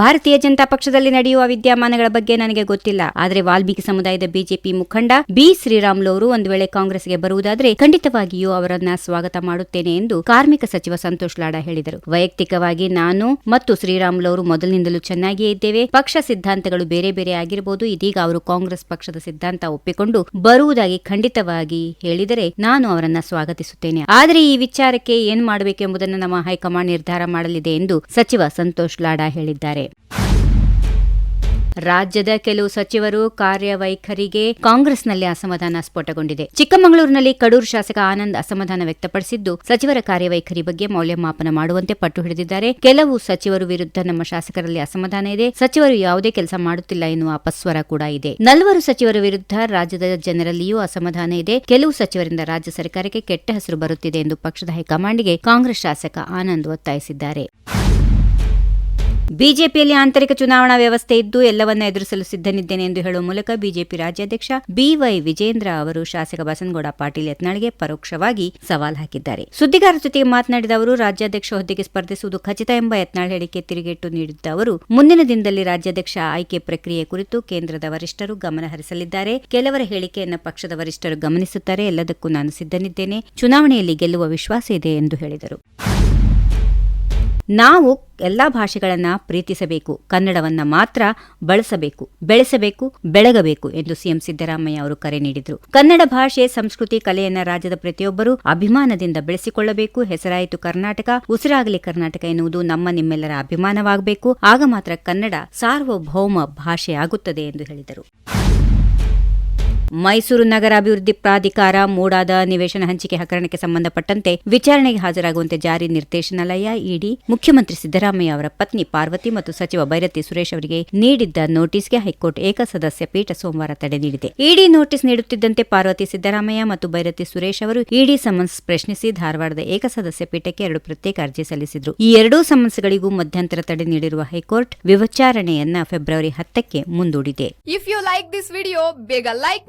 ಭಾರತೀಯ ಜನತಾ ಪಕ್ಷದಲ್ಲಿ ನಡೆಯುವ ವಿದ್ಯಮಾನಗಳ ಬಗ್ಗೆ ನನಗೆ ಗೊತ್ತಿಲ್ಲ. ಆದರೆ ವಾಲ್ಮೀಕಿ ಸಮುದಾಯದ ಬಿಜೆಪಿ ಮುಖಂಡ ಬಿ. ಶ್ರೀರಾಮುಲು ಅವರು ಒಂದು ವೇಳೆ ಕಾಂಗ್ರೆಸ್ಗೆ ಬರುವುದಾದರೆ ಖಂಡಿತವಾಗಿಯೂ ಅವರನ್ನ ಸ್ವಾಗತ ಮಾಡುತ್ತೇನೆ ಎಂದು ಕಾರ್ಮಿಕ ಸಚಿವ ಸಂತೋಷ್ ಲಾಡಾ ಹೇಳಿದರು. ವೈಯಕ್ತಿಕವಾಗಿ ನಾನು ಮತ್ತು ಶ್ರೀರಾಮುಲು ಅವರು ಮೊದಲಿನಿಂದಲೂ ಚೆನ್ನಾಗಿಯೇ ಇದ್ದೇವೆ. ಪಕ್ಷ ಸಿದ್ಧಾಂತಗಳು ಬೇರೆ ಬೇರೆ ಆಗಿರಬಹುದು ಇದೀಗ ಅವರು ಕಾಂಗ್ರೆಸ್ ಪಕ್ಷದ ಸಿದ್ಧಾಂತ ಒಪ್ಪಿಕೊಂಡು ಬರುವುದಾಗಿ ಖಂಡಿತವಾಗಿ ಹೇಳಿದರೆ ನಾನು ಅವರನ್ನ ಸ್ವಾಗತಿಸುತ್ತೇನೆ. ಆದರೆ ಈ ವಿಚಾರಕ್ಕೆ ಏನು ಮಾಡಬೇಕೆಂಬುದನ್ನು ನಮ್ಮ ಹೈಕಮಾಂಡ್ ನಿರ್ಧಾರ ಮಾಡಲಿದೆ ಎಂದು ಸಚಿವ ಸಂತೋಷ್ ಲಾಡಾ ಹೇಳಿದ್ದಾರೆ. ರಾಜ್ಯದ ಕೆಲವು ಸಚಿವರು ಕಾರ್ಯವೈಖರಿಗೆ ಕಾಂಗ್ರೆಸ್ನಲ್ಲಿ ಅಸಮಾಧಾನ ಸ್ಫೋಟಗೊಂಡಿದೆ. ಚಿಕ್ಕಮಗಳೂರಿನಲ್ಲಿ ಕಡೂರು ಶಾಸಕ ಆನಂದ್ ಅಸಮಾಧಾನ ವ್ಯಕ್ತಪಡಿಸಿದ್ದು, ಸಚಿವರ ಕಾರ್ಯವೈಖರಿ ಬಗ್ಗೆ ಮೌಲ್ಯಮಾಪನ ಮಾಡುವಂತೆ ಪಟ್ಟು ಹಿಡಿದಿದ್ದಾರೆ. ಕೆಲವು ಸಚಿವರು ವಿರುದ್ಧ ನಮ್ಮ ಶಾಸಕರಲ್ಲಿ ಅಸಮಾಧಾನ ಇದೆ. ಸಚಿವರು ಯಾವುದೇ ಕೆಲಸ ಮಾಡುತ್ತಿಲ್ಲ ಎನ್ನುವ ಅಪಸ್ವರ ಕೂಡ ಇದೆ. ನಲ್ವರು ಸಚಿವರ ವಿರುದ್ಧ ರಾಜ್ಯದ ಜನರಲ್ಲಿಯೂ ಅಸಮಾಧಾನ ಇದೆ. ಕೆಲವು ಸಚಿವರಿಂದ ರಾಜ್ಯ ಸರ್ಕಾರಕ್ಕೆ ಕೆಟ್ಟ ಹೆಸರು ಬರುತ್ತಿದೆ ಎಂದು ಪಕ್ಷದ ಹೈಕಮಾಂಡ್ಗೆ ಕಾಂಗ್ರೆಸ್ ಶಾಸಕ ಆನಂದ್ ಒತ್ತಾಯಿಸಿದ್ದಾರೆ. ಬಿಜೆಪಿಯಲ್ಲಿ ಆಂತರಿಕ ಚುನಾವಣಾ ವ್ಯವಸ್ಥೆ ಇದ್ದು ಎಲ್ಲವನ್ನ ಎದುರಿಸಲು ಸಿದ್ಧನಿದ್ದೇನೆ ಎಂದು ಹೇಳುವ ಮೂಲಕ ಬಿಜೆಪಿ ರಾಜ್ಯಾಧ್ಯಕ್ಷ ಬಿವೈ ವಿಜೇಂದ್ರ ಅವರು ಶಾಸಕ ಬಸನಗೌಡ ಪಾಟೀಲ್ ಯತ್ನಾಳ್ಗೆ ಪರೋಕ್ಷವಾಗಿ ಸವಾಲ್ ಹಾಕಿದ್ದಾರೆ. ಸುದ್ದಿಗಾರರ ಜೊತೆಗೆ ಮಾತನಾಡಿದ ಅವರು, ರಾಜ್ಯಾಧ್ಯಕ್ಷ ಹುದ್ದೆಗೆ ಸ್ಪರ್ಧಿಸುವುದು ಖಚಿತ ಎಂಬ ಯತ್ನಾಳ್ ಹೇಳಿಕೆ ತಿರುಗೇಟು ನೀಡಿದ್ದ ಅವರು, ಮುಂದಿನ ದಿನದಲ್ಲಿ ರಾಜ್ಯಾಧ್ಯಕ್ಷ ಆಯ್ಕೆ ಪ್ರಕ್ರಿಯೆ ಕುರಿತು ಕೇಂದ್ರದ ವರಿಷ್ಠರು ಗಮನ ಹರಿಸಲಿದ್ದಾರೆ. ಕೆಲವರ ಹೇಳಿಕೆಯನ್ನು ಪಕ್ಷದ ವರಿಷ್ಠರು ಗಮನಿಸುತ್ತಾರೆ. ಎಲ್ಲದಕ್ಕೂ ನಾನು ಸಿದ್ಧನಿದ್ದೇನೆ. ಚುನಾವಣೆಯಲ್ಲಿ ಗೆಲ್ಲುವ ವಿಶ್ವಾಸ ಇದೆ ಎಂದು ಹೇಳಿದರು. ನಾವು ಎಲ್ಲ ಭಾಷೆಗಳನ್ನ ಪ್ರೀತಿಸಬೇಕು, ಕನ್ನಡವನ್ನ ಮಾತ್ರ ಬಳಸಬೇಕು, ಬೆಳೆಸಬೇಕು, ಬೆಳಗಬೇಕು ಎಂದು ಸಿಎಂ ಸಿದ್ದರಾಮಯ್ಯ ಅವರು ಕರೆ ನೀಡಿದರು. ಕನ್ನಡ ಭಾಷೆ, ಸಂಸ್ಕೃತಿ, ಕಲೆಯನ್ನ ರಾಜ್ಯದ ಪ್ರತಿಯೊಬ್ಬರೂ ಅಭಿಮಾನದಿಂದ ಬೆಳೆಸಿಕೊಳ್ಳಬೇಕು. ಹೆಸರಾಯಿತು ಕರ್ನಾಟಕ, ಉಸಿರಾಗಲಿ ಕರ್ನಾಟಕ ಎನ್ನುವುದು ನಮ್ಮ ನಿಮ್ಮೆಲ್ಲರ ಅಭಿಮಾನವಾಗಬೇಕು. ಆಗ ಮಾತ್ರ ಕನ್ನಡ ಸಾರ್ವಭೌಮ ಭಾಷೆಯಾಗುತ್ತದೆ ಎಂದು ಹೇಳಿದರು. ಮೈಸೂರು ನಗರ ಅಭಿವೃದ್ಧಿ ಪ್ರಾಧಿಕಾರ ಮೂಡಾದ ನಿವೇಶನ ಹಂಚಿಕೆ ಹಗರಣಕ್ಕೆ ಸಂಬಂಧಪಟ್ಟಂತೆ ವಿಚಾರಣೆಗೆ ಹಾಜರಾಗುವಂತೆ ಜಾರಿ ನಿರ್ದೇಶನಾಲಯ, ಇಡಿ ಮುಖ್ಯಮಂತ್ರಿ ಸಿದ್ದರಾಮಯ್ಯ ಅವರ ಪತ್ನಿ ಪಾರ್ವತಿ ಮತ್ತು ಸಚಿವ ಭೈರತಿ ಸುರೇಶ್ ಅವರಿಗೆ ನೀಡಿದ್ದ ನೋಟಿಸ್ಗೆ ಹೈಕೋರ್ಟ್ ಏಕಸದಸ್ಯ ಪೀಠ ಸೋಮವಾರ ತಡೆ ನೀಡಿದೆ. ಇಡಿ ನೋಟಿಸ್ ನೀಡುತ್ತಿದ್ದಂತೆ ಪಾರ್ವತಿ ಸಿದ್ದರಾಮಯ್ಯ ಮತ್ತು ಭೈರತಿ ಸುರೇಶ್ ಅವರು ಇಡಿ ಸಮನ್ಸ್ ಪ್ರಶ್ನಿಸಿ ಧಾರವಾಡದ ಏಕಸದಸ್ಯ ಪೀಠಕ್ಕೆ ಎರಡು ಪ್ರತ್ಯೇಕ ಅರ್ಜಿ ಸಲ್ಲಿಸಿದ್ರು. ಈ ಎರಡೂ ಸಮನ್ಸ್ಗಳಿಗೂ ಮಧ್ಯಂತರ ತಡೆ ನೀಡಿರುವ ಹೈಕೋರ್ಟ್ ವಿಚಾರಣೆಯನ್ನ ಫೆಬ್ರವರಿ ಹತ್ತಕ್ಕೆ ಮುಂದೂಡಿದೆ. If you like this video ಬೇಗ ಲೈಕ್